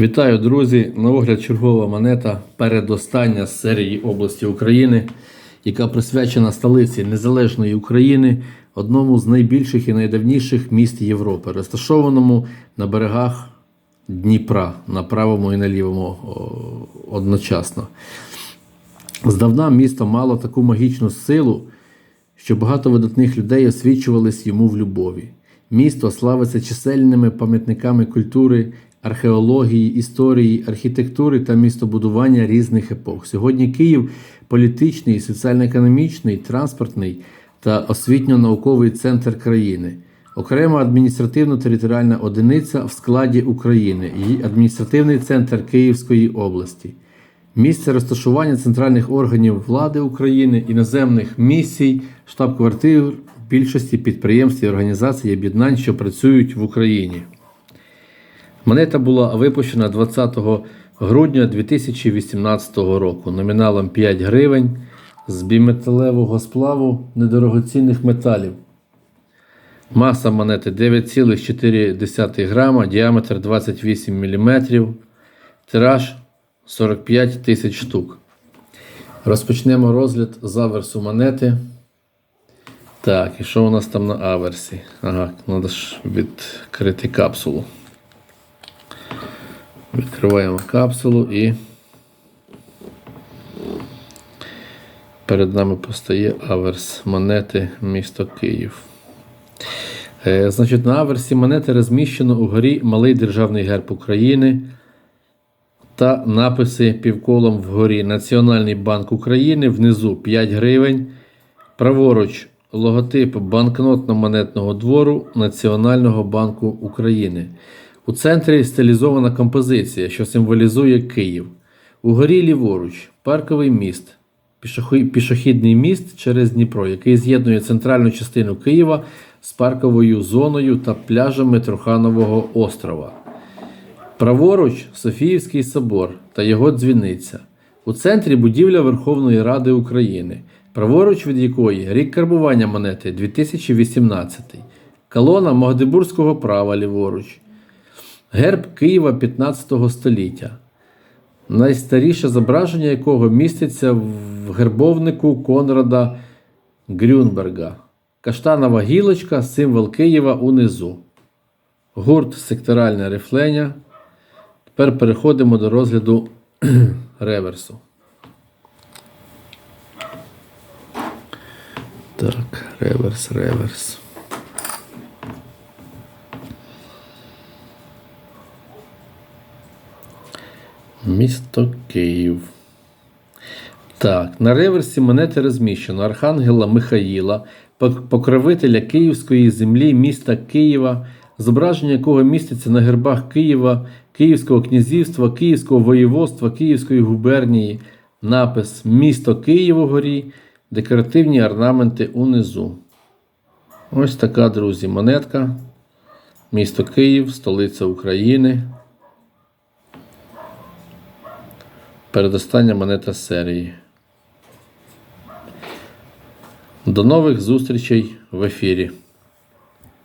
Вітаю, друзі! На огляд чергова монета передостання з серії області України, яка присвячена столиці Незалежної України, одному з найбільших і найдавніших міст Європи, розташованому на берегах Дніпра на правому і на лівому одночасно. Здавна місто мало таку магічну силу, що багато видатних людей освічувались йому в любові. Місто славиться чисельними пам'ятниками культури, археології, історії, архітектури та містобудування різних епох. Сьогодні Київ політичний, соціально-економічний, транспортний та освітньо-науковий центр країни. Окрема адміністративно-територіальна одиниця в складі України і адміністративний центр Київської області. Місце розташування центральних органів влади України, іноземних місій, штаб-квартир більшості підприємств і організацій і об'єднань, що працюють в Україні. Монета була випущена 20 грудня 2018 року номіналом 5 гривень з біметалевого сплаву недорогоцінних металів. Маса монети 9,4 грама, діаметр 28 мм, тираж 45 тисяч штук. Розпочнемо розгляд з аверсу монети. Так, і що у нас там на аверсі? Ага, треба ж відкрити капсулу. Відкриваємо капсулу і перед нами постає аверс монети місто Київ. Е, Значить, на аверсі монети розміщено угорі малий державний герб України та написи півколом вгорі Національний банк України, внизу 5 гривень, праворуч логотип банкнотно-монетного двору Національного банку України. У центрі стилізована композиція, що символізує Київ. Угорі ліворуч парковий міст, пішохідний міст через Дніпро, який з'єднує центральну частину Києва з парковою зоною та пляжами Труханового острова. Праворуч Софіївський собор та його дзвіниця. У центрі будівля Верховної Ради України, праворуч від якої рік карбування монети 2018, колона Магдебурзького права ліворуч, герб Києва 15 століття, найстаріше зображення якого міститься в гербовнику Конрада Грюнберга. Каштанова гілочка, символ Києва унизу. Гурт секторальне рифлення. Тепер переходимо до розгляду реверсу. Так, реверс, реверс. Місто Київ. Так, на реверсі монети розміщено Архангела Михаїла, покровителя Київської землі міста Києва, зображення якого міститься на гербах Києва, Київського князівства, Київського воєводства, Київської губернії, напис Місто Київ угорі, декоративні орнаменти унизу. Ось така, друзі, монетка. Місто Київ, столиця України. Передостання монета з серії. До нових зустрічей в ефірі.